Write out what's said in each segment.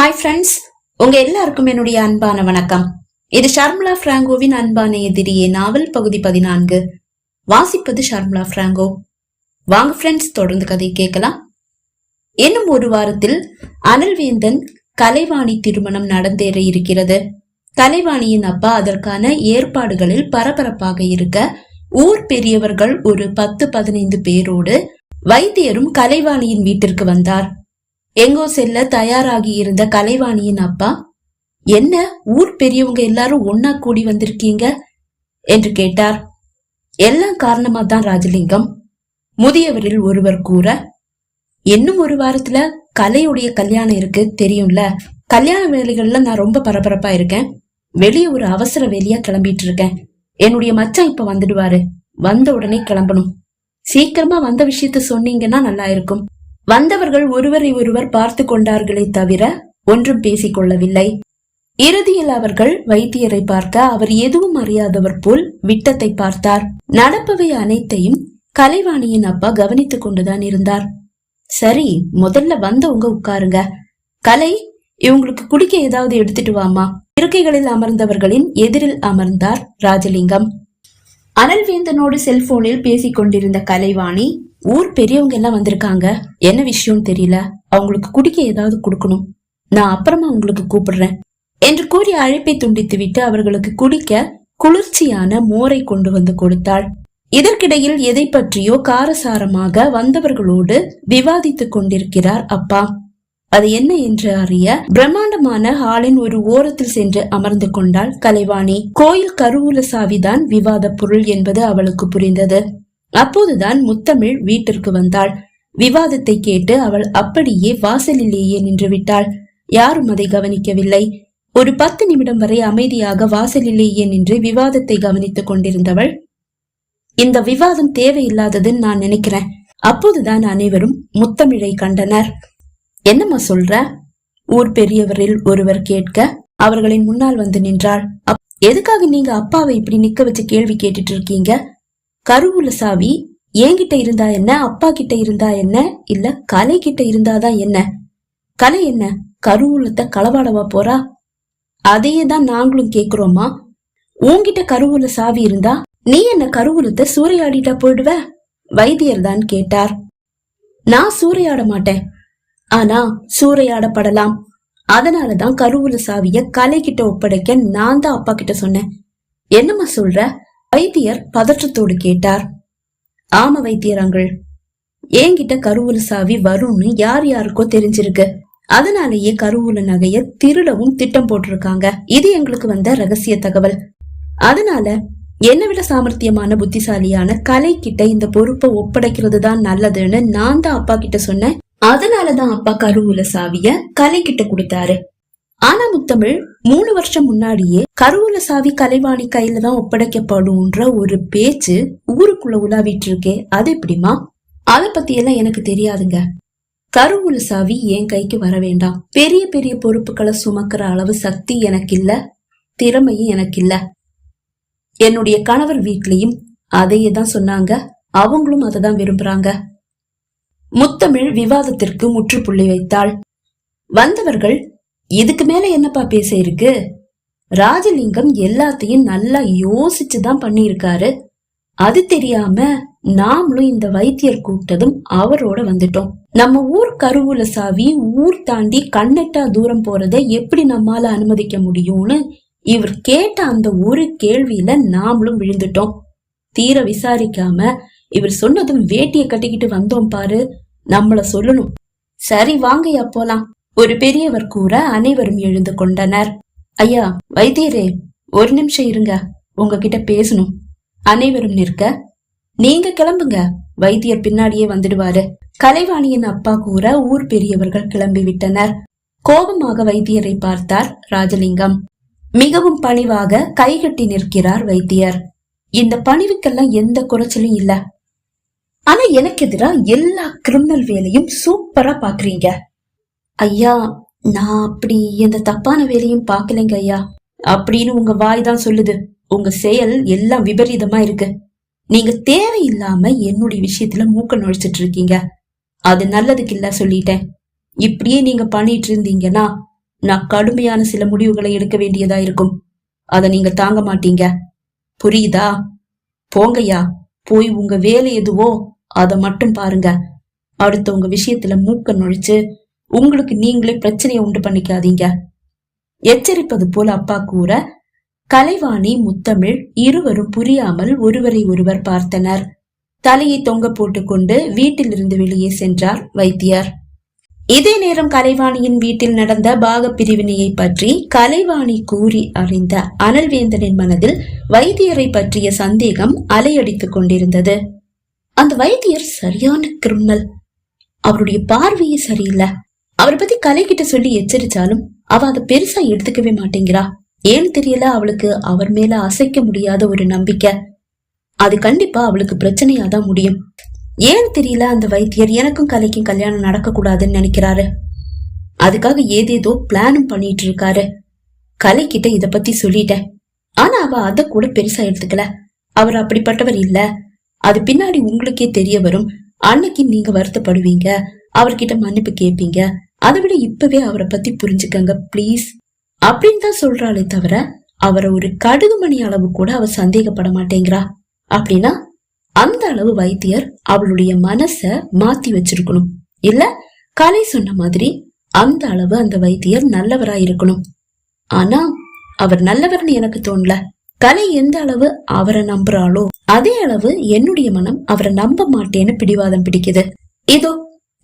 Hi friends உங்க எல்லாருக்கும் என்னுடைய அன்பான வணக்கம். இது ஷர்மிளா பிராங்கோவின் அன்பான எதிரியே நாவல் பகுதி பதினான்கு. வாசிப்பது ஷர்மிளா பிராங்கோ. வாங்க ஃப்ரெண்ட்ஸ் தொடர்ந்து கதை கேட்கலாம். இன்னும் ஒரு வாரத்தில் அனல்வேந்தன் கலைவாணி திருமணம் நடந்தேற இருக்கிறது. கலைவாணியின் அப்பா அதற்கான ஏற்பாடுகளில் பரபரப்பாக இருக்க ஊர் பெரியவர்கள் ஒரு பத்து பதினைந்து பேரோடு வைத்தியரும் கலைவாணியின் வீட்டிற்கு வந்தார். எங்கோ செல்ல தயாராகி இருந்த கலைவாணியின் அப்பா என்ன ஊர் பெரியவங்க எல்லாரும் ஒன்னா கூடி வந்திருக்கீங்க? என்று கேட்டார். எல்லாம் காரணமா தான் ராஜலிங்கம். முதியவரில் ஒருவர் கூற இன்னும் ஒரு வாரத்துல கலையுடைய கல்யாணம் இருக்கு தெரியும்ல. கல்யாண வேலைகள்ல நான் ரொம்ப பரபரப்பா இருக்கேன். வெளியே ஒரு அவசர வேலையா கிளம்பிட்டு இருக்கேன். என்னுடைய மச்சான் இப்ப வந்துடுவாரு. வந்த உடனே கிளம்பணும். சீக்கிரமா வந்த விஷயத்த சொன்னீங்கன்னா நல்லா இருக்கும். வந்தவர்கள் ஒருவரை ஒருவர் பார்த்து கொண்டார்களே தவிர ஒன்றும் பேசிக் கொள்ளவில்லை இறுதியில் அவர்கள் வைத்தியரை பார்க்க அவர் எதுவும் அறியாதவர் போல் விட்டத்தை பார்த்தார். நடப்பவை அனைத்தையும் கலைவாணியின் அப்பா கவனித்துக் கொண்டுதான் இருந்தார். சரி முதல்ல வந்தவங்க உட்காருங்க. கலை இவங்களுக்கு குடிக்க ஏதாவது எடுத்துட்டு வாமா? இருக்கைகளில் அமர்ந்தவர்களின் எதிரில் அமர்ந்தார் ராஜலிங்கம். அனல்வேந்தனோடு செல்போனில் பேசிக் கொண்டிருந்த கலைவாணி ஊர் பெரியவங்க எல்லாம் வந்திருக்காங்க. என்ன விஷயம்னு தெரியல. அவங்களுக்கு குடிக்க ஏதாவது கொடுக்கணும். நான் அப்புறமா உங்களுக்கு கூப்பிடுறேன். என்று கூறி அழைப்பை துண்டித்து விட்டு அவர்களுக்கு குடிக்க குளிர்ச்சியான மோரை கொண்டு வந்து கொடுத்தாள். இதற்கிடையில் எதை பற்றியோ காரசாரமாக வந்தவர்களோடு விவாதித்துக் கொண்டிருக்கிறார் அப்பா. அது என்ன என்று அறிய பிரம்மாண்டமான ஹாலின் ஒரு ஓரத்தில் சென்று அமர்ந்து கொண்டாள் கலைவாணி. கோயில் கருவூல சாவிதான் விவாத பொருள் என்பது அவளுக்கு புரிந்தது. அப்போதுதான் முத்தமிழ் வீட்டிற்கு வந்தாள். விவாதத்தை கேட்டு அவள் அப்படியே வாசலிலேயே நின்று விட்டாள் யாரும் அதை கவனிக்கவில்லை. ஒரு பத்து நிமிடம் வரை அமைதியாக வாசலிலேயே நின்று விவாதத்தை கவனித்துக் கொண்டிருந்தவள் இந்த விவாதம் தேவையில்லாததுன்னு நான் நினைக்கிறேன். அப்போதுதான் அனைவரும் முத்தமிழை கண்டனர். என்னம்மா சொல்ற? ஊர் பெரியவரில் ஒருவர் கேட்க அவர்களின் முன்னால் வந்து நின்றாள் "அப்- எதுக்காக நீங்க அப்பாவை இப்படி நிக்க வச்சு கேள்வி கேட்டுட்டு இருக்கீங்க? கருவூல சாவி என்கிட்ட இருந்தா என்ன? அப்பா கிட்ட இருந்தா என்ன? இல்ல கலை கிட்ட இருந்தாதான் என்ன? கலை என்ன? கருவூலத்தை களவாடவா போறா? அதையே தான் நாங்களும் கேக்குறோமா உன்கிட்ட கருவூல சாவி இருந்தா நீ என்ன கருவூலத்தை சூறையாடிட்டா போயிடுவ? வைத்தியர் தான் கேட்டார். நான் சூறையாட மாட்டேன். ஆனா சூறையாடப்படலாம். அதனாலதான் கருவூல சாவிய கலை கிட்ட ஒப்படைக்க நான் தான் அப்பா கிட்ட சொன்னேன். என்னம்மா சொல்ற? வைத்தியர் பதற்றத்தோடு கேட்டார். ஆமா வைத்தியராங்கள் என்கிட்ட கருவூல சாவி வரும்னு யார் யாருக்கோ தெரிஞ்சிருக்கு. அதனாலேயே கருவூல நகைய திருடவும் திட்டம் போட்டிருக்காங்க. இது எங்களுக்கு வந்த ரகசிய தகவல். அதனால என்னை விட சாமர்த்தியமான புத்திசாலியான கலை கிட்ட இந்த பொறுப்பை ஒப்படைக்கிறது தான் நல்லதுன்னு நான் தான் அப்பா கிட்ட சொன்னேன். அதனாலதான் அப்பா கருவூல சாவிய கலை கிட்ட கொடுத்தாரு. ஆனா முத்தமிழ் மூணு வருஷம் முன்னாடியே கருவூல சாவி கலைவாணி கையில தான் ஒப்படைக்கப்படும்ன்ற ஒரு பேச்சு ஊருக்குள்ள உலாவிட்டு இருக்கே அது எப்படிமா அத பத்தி எல்லாம் எனக்கு தெரியாதுங்க. கருவூல சாவி என் கைக்கு வர வேண்டாம். பெரிய பெரிய பொறுப்புகளை சுமக்கிற அளவு சக்தி எனக்கு இல்ல திறமையும் எனக்கு இல்ல என்னுடைய கணவர் வீட்லயும் அதையே தான் சொன்னாங்க. அவங்களும் அதை தான் விரும்புறாங்க. முத்தமிழ் விவாதத்திற்கு முற்றுப்புள்ளி வைத்தாள். வந்தவர்கள் இதுக்கு மேல என்னப்பா பேச இருக்கு? ராஜலிங்கம் எல்லாத்தையும் நல்லா யோசிச்சு தான் பண்ணியிருக்காரு. அது தெரியாம நாமளும் இந்த வைத்தியர் கூப்பிட்டதும் அவரோட வந்துட்டோம். நம்ம ஊர் கருவூல சாவி ஊர் தாண்டி கண்ணெட்டா தூரம் போறதை எப்படி நம்மால அனுமதிக்க முடியும்னு இவர் கேட்ட அந்த ஒரு கேள்வியில நாமளும் விழுந்துட்டோம். தீர விசாரிக்காம இவர் சொன்னதும் வேட்டிய கட்டிக்கிட்டு வந்தோம் பாரு. நம்மள சொல்லணும். சரி வாங்கய்யா போலாம். ஒரு பெரியவர் கூற அனைவரும் எழுந்து கொண்டனர். ஐயா வைத்தியரே ஒரு நிமிஷம் இருங்க. உங்ககிட்ட பேசணும். அனைவரும் நிற்க நீங்க கிளம்புங்க. வைத்தியர் பின்னாடியே வந்துடுவாரு. கலைவாணியின் அப்பா கூற ஊர் பெரியவர்கள் கிளம்பி விட்டனர் கோபமாக வைத்தியரை பார்த்தார் ராஜலிங்கம். மிகவும் பணிவாக கைகட்டி நிற்கிறார் வைத்தியர். இந்த பணிவுக்கெல்லாம் எந்த குறைச்சலும் இல்ல. ஆனா எனக்கு எதிரா எல்லா கிரிமினல் வேலையும் சூப்பரா பாக்குறீங்க. ஐயா நான் அப்படி எந்த தப்பான வேலையும் பார்க்கலைங்க ஐயா. அப்படின்னு உங்க வாய் தான் சொல்லுது. உங்க செயல் எல்லாம் விபரீதமா இருக்கு. நீங்க தேவையில்லாம என்னுடைய விஷயத்துல மூக்க நுழைச்சிட்டு இருக்கீங்க. அது நல்லதுக்கு இல்ல சொல்லிட்டேன். இப்படியே நீங்க பண்ணிட்டு இருந்தீங்கன்னா நான் கடுமையான சில முடிவுகளை எடுக்க வேண்டியதா இருக்கும். அதை நீங்க தாங்க மாட்டீங்க. புரியுதா? போங்கய்யா போய் உங்க வேலை எதுவோ அதை மட்டும் பாருங்க. அடுத்தவங்க விஷயத்துல மூக்க நுழைச்சு உங்களுக்கு நீங்களே பிரச்சனையை உண்டு பண்ணிக்காதீங்க. எச்சரிப்பது போல அப்பா கூற கலைவாணி முத்தமிழ் இருவரும் புரியாமல் ஒருவரை ஒருவர் பார்த்தனர். தலையை தொங்க போட்டுக்கொண்டு வீட்டிலிருந்து வெளியே சென்றார் வைத்தியர். இதே நேரம் கலைவாணியின் வீட்டில் நடந்த பாக பிரிவினையை பற்றி கலைவாணி கூறி அறிந்த அனல்வேந்தனின் மனதில் வைத்தியரை பற்றிய சந்தேகம் அலையடித்துக் கொண்டிருந்தது. அந்த வைத்தியர் சரியான கிரிமினல். அவருடைய பார்வையே சரியில்லை. அவரை பத்தி கலை கிட்ட சொல்லி எச்சரிச்சாலும் அவ அதை பெருசா எடுத்துக்கவே மாட்டேங்கிறா. ஏன்னு தெரியல அவளுக்கு அவர் மேல அசைக்க முடியாத ஒரு நம்பிக்கை. அது கண்டிப்பா அவளுக்கு பிரச்சனையா தான் முடியும். ஏன்னு தெரியல அந்த வைத்தியர் எனக்கும் கலைக்கும் கல்யாணம் நடக்க கூடாதுன்னு நினைக்கிறாரு. அதுக்காக ஏதேதோ பிளானும் பண்ணிட்டு இருக்காரு. கலை கிட்ட இத பத்தி சொல்லிட்டேன். ஆனா அவ அத கூட பெருசா எடுத்துக்கல. அவர் அப்படிப்பட்டவர் இல்ல. அது பின்னாடி உங்களுக்கே தெரிய வரும். அன்னைக்கு நீங்க வருத்தப்படுவீங்க. அவர்கிட்ட மன்னிப்பு கேட்பீங்க. அதை விட இப்பவே அவரை பத்தி புரிஞ்சுக்கங்க ப்ளீஸ் அப்படின்னு தான் சொல்றாளே தவிர அவரை ஒரு கடுகு மணி அளவு கூட அவ சந்தேகப்பட மாட்டேங்கிறா. அப்படின்னா அந்த அளவு வைத்தியர் அவளுடைய மனச மாத்தி வச்சிருக்கணும். இல்ல கலை சொன்ன மாதிரி அந்த அளவு அந்த வைத்தியர் நல்லவரா இருக்கணும். ஆனா அவர் நல்லவர்னு எனக்கு தோணல. கலை எந்த அளவு அவரை நம்புறாளோ அதே அளவு என்னுடைய மனம் அவரை நம்ப மாட்டேன்னு பிடிவாதம் பிடிக்குது. இதோ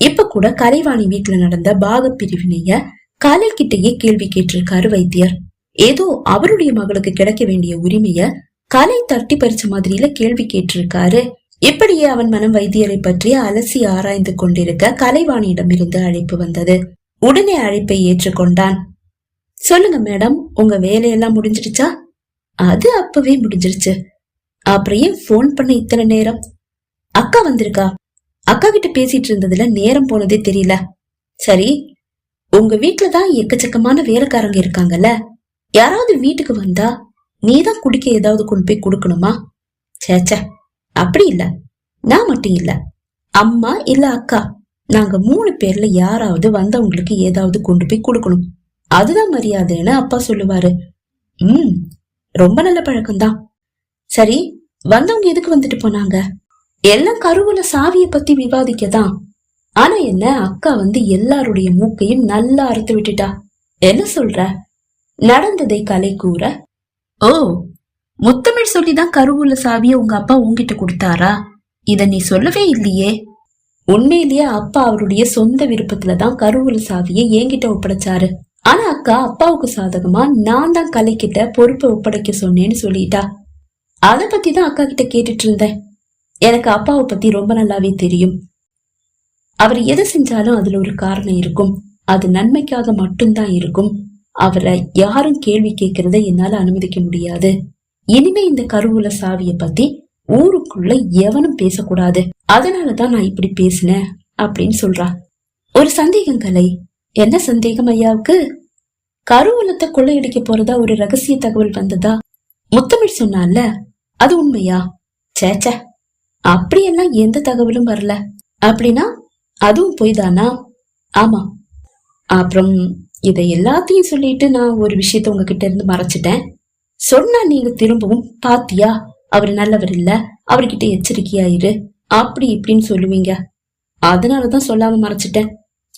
இப்ப கூட கலைவாணி வீட்டுல நடந்த பாக பிரிவினைய கலை கிட்டயே கேள்வி கேட்டிருக்காரு வைத்தியர். ஏதோ அவருடைய மகளுக்கு கிடைக்க வேண்டிய உரிமைய கலை தட்டி பறிச்ச மாதிரில கேள்வி கேட்டிருக்காரு. இப்படியே அவன் மனம் வைத்தியரை பற்றி அலசி ஆராய்ந்து கொண்டிருக்க கலைவாணியிடமிருந்து அழைப்பு வந்தது. உடனே அழைப்பை ஏற்றுக்கொண்டான். சொல்லுங்க மேடம் உங்க வேலையெல்லாம் முடிஞ்சிடுச்சா? அது அப்பவே முடிஞ்சிருச்சு. அப்புறம் ஏன் போன் பண்ண இத்தனை நேரம்? அக்கா வந்திருக்கா. அக்கா கிட்ட பேசிட்டு இருந்ததுல நேரம் போனதே தெரியல. சரி உங்க வீட்டுல தான் எக்கச்சக்கமான வேலைக்காரங்க இருக்காங்கல்ல? யாராவது வீட்டுக்கு வந்தா நீதான் குடிக்க ஏதாவது கொண்டு போய் கொடுக்கணுமா? சேச்ச அப்படி இல்ல. நான் மட்டும் இல்ல. அம்மா இல்ல அக்கா நாங்க மூணு பேர்ல யாராவது வந்தவங்களுக்கு ஏதாவது கொண்டு போய் கொடுக்கணும். அதுதான் மரியாதைன்னு அப்பா சொல்லுவாரு. ம் ரொம்ப நல்ல பழக்கம்தான். சரி வந்தவங்க எதுக்கு வந்துட்டு போனாங்க? எல்லாம் கருவுல சாவிய பத்தி விவாதிக்கதான்? ஆனா என்ன அக்கா வந்து எல்லாருடைய மூக்கையும் நல்லா அறுத்து விட்டுட்டா? என்ன சொல்ற? நடந்ததை கலை கூற? ஓ முத்தமிழ் சொல்லிதான் கருவுல சாவிய உங்க அப்பா உன்கிட்ட கொடுத்தாரா? இத நீ சொல்லவே இல்லையே. உண்மையிலேயே அப்பா அவருடைய சொந்த விருப்பத்துல தான் கருவுல சாவியை என்கிட்ட ஒப்படைச்சாரு. ஆனா அக்கா அப்பாவுக்கு சாதகமா நான் தான் கலைக்கிட்ட பொறுப்பை ஒப்படைக்க சொன்னேன்னு சொல்லிட்டா. அத பத்தி தான் அக்கா கிட்ட கேட்டுட்டு இருந்தேன். எனக்கு அப்பாவை பத்தி ரொம்ப நல்லாவே தெரியும். அவர் எது செஞ்சாலும் அதுல ஒரு காரணம் இருக்கும். அது நன்மைக்காக மட்டும்தான் இருக்கும். அவரை யாரும் கேள்வி கேட்கறத என்னால அனுமதிக்க முடியாது. இனிமே இந்த கருவூல சாவிய பத்தி ஊருக்குள்ள எவனும் பேசக்கூடாது. அதனாலதான் நான் இப்படி பேசினேன் அப்படின்னு சொல்றா. ஒரு சந்தேகம் கலை. என்ன சந்தேகம் ஐயாவுக்கு? கருவூலத்தை கொள்ளையடிக்க போறதா ஒரு ரகசிய தகவல் வந்ததா? முத்தமிழ் சொன்னான்ல அது உண்மையா? சேச்சே அப்படியெல்லாம் எந்த தகவலும் வரல. அப்படின்னா அதுவும் பொய் தானா ஆமா. அப்புறம் இதை எல்லாத்தையும் சொல்லிட்டு நான் ஒரு விஷயத்த உங்ககிட்ட இருந்து மறைச்சிட்டேன். சொன்னா நீங்க திரும்பவும் பாத்தியா? அவர் நல்லவர் இல்ல. அவர்கிட்ட எச்சரிக்கையாயிரு. அப்படி இப்படின்னு சொல்லுவீங்க. அதனாலதான் சொல்லாம மறைச்சிட்டேன்.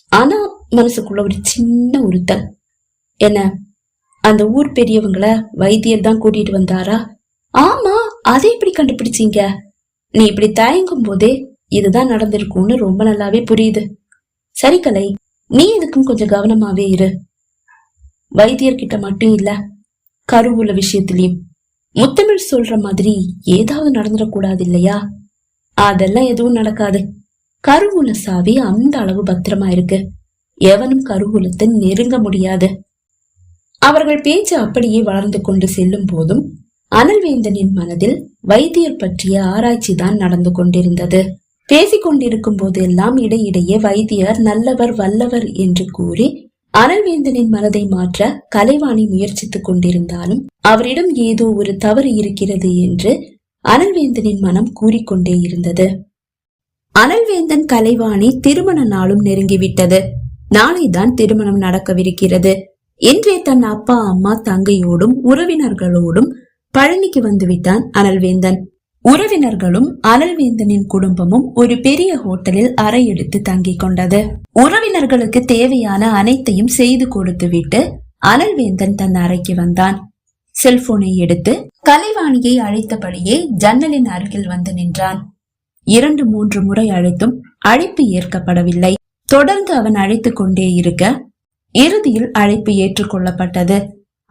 ஆனா மனசுக்குள்ள ஒரு சின்ன உறுத்தல். என்ன? அந்த ஊர் பெரியவங்கள வைத்தியர் தான் கூட்டிட்டு வந்தாரா? ஆமா அதை எப்படி கண்டுபிடிச்சீங்க? நீ இப்படி தயங்கும் போதே இதுதான் நடந்திருக்கும்னு ரொம்ப நல்லாவே புரியுது. சரி கலை நீ இதுக்கும் கொஞ்சம் கவனமாவே இரு. வைத்தியர்கிட்ட மட்டும் இல்ல கருவுல விஷயத்திலயும். முத்தமிழ் சொல்ற மாதிரி ஏதாவது நடந்துடக்கூடாது இல்லையா? அதெல்லாம் எதுவும் நடக்காது. கருவூல சாவி அந்த அளவு பத்திரமா இருக்கு. எவனும் கருவூலத்தை நெருங்க முடியாது. அவர்கள் பேச்சு அப்படியே வளர்ந்து கொண்டு செல்லும் போதும் அனல்வேந்தனின் மனதில் வைத்தியர் பற்றிய ஆராய்ச்சி தான் நடந்து கொண்டிருந்தது. பேசிக் கொண்டிருக்கும் போதெல்லாம் இடையிடையே வைத்தியர் நல்லவர் வல்லவர் என்று கூறி அனல்வேந்தனின் மனதை மாற்ற கலைவாணி முயற்சித்துக் கொண்டிருந்தாலும் அவரிடம் ஏதோ ஒரு தவறு இருக்கிறது என்று அனல்வேந்தனின் மனம் கூறிக்கொண்டே இருந்தது. அனல்வேந்தன் கலைவாணி திருமண நாளும் நெருங்கிவிட்டது. நாளைதான் திருமணம் நடக்கவிருக்கிறது. இன்றே தன் அப்பா அம்மா தங்கையோடும் உறவினர்களோடும் பழனிக்கு வந்துவிட்டான் அனல்வேந்தன். உறவினர்களும் அனல்வேந்தனின் குடும்பமும் ஒரு பெரிய ஹோட்டலில் அறை எடுத்து தங்கிக் கொண்டது. உறவினர்களுக்கு தேவையான அனைத்தையும் செய்து கொடுத்துவிட்டு அனல்வேந்தன் தன் அறைக்கு வந்தான். செல்போனை எடுத்து கலைவாணியை அழைத்தபடியே ஜன்னலின் அருகில் வந்து நின்றான். இரண்டு மூன்று முறை அழைத்தும் அழைப்பு ஏற்கப்படவில்லை. தொடர்ந்து அவன் அழைத்துக் கொண்டே இருக்க இறுதியில் அழைப்பு ஏற்றுக்கொள்ளப்பட்டது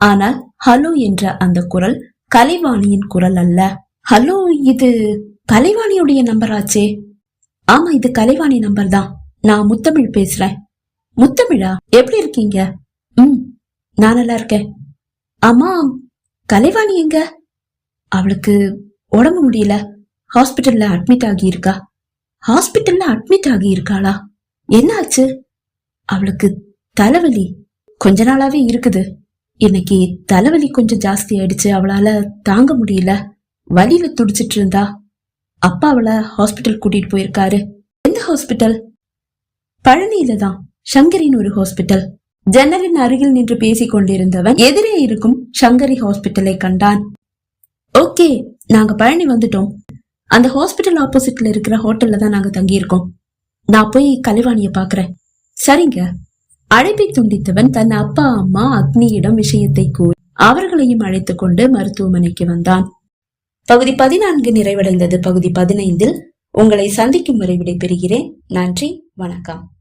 ஆனால் ஹலோ என்ற அந்த குரல் கலைவாணியின் குரல் அல்ல. ஹலோ இது கலைவாணியுடைய நம்பராச்சே ஆமா இது கலைவாணி நம்பர் தான். நான் முத்தமிழ் பேசுறேன். முத்தமிழா? எப்படி இருக்கீங்க? ம் நான் நல்லா இருக்கேன். ஆமா கலைவாணி எங்க? அவளுக்கு உடம்பு முடியல. ஹாஸ்பிட்டல்ல அட்மிட் ஆகி இருக்கா ஹாஸ்பிட்டல்ல அட்மிட் ஆகி இருக்காளா என்னாச்சு? அவளுக்கு தலைவலி. கொஞ்ச நாளாவே இருக்குது. இன்னைக்கு தலைவலி கொஞ்சம் ஜாஸ்தி ஆயிடுச்சு. அவளால தாங்க முடியல. வழியில துடிச்சிட்டு இருந்தா. அப்பா அவளை ஹாஸ்பிட்டல் கூட்டிட்டு போயிருக்காரு. எந்த ஹாஸ்பிட்டல் பழனியில தான். சங்கரின் ஒரு ஹாஸ்பிட்டல் ஜன்னலின் அருகில் நின்று பேசிக் கொண்டிருந்தவன் எதிரே இருக்கும் சங்கரி ஹாஸ்பிட்டலை கண்டான். ஓகே நாங்க பழனி வந்துட்டோம். அந்த ஹாஸ்பிட்டல் ஆப்போசிட்ல இருக்கிற ஹோட்டல்ல தான் நாங்க தங்கியிருக்கோம். நான் போய் கலைவாணிய பாக்குறேன் சரிங்க. அழைப்பை துண்டித்தவன் தன் அப்பா அம்மா அக்னியிடம் விஷயத்தை கூறி அவர்களையும் அழைத்துக் கொண்டு மருத்துவமனைக்கு வந்தான். பகுதி பதினான்கு நிறைவடைந்தது. பகுதி பதினைந்தில் உங்களை சந்திக்கும் வரை விடைபெறுகிறேன். நன்றி. வணக்கம்.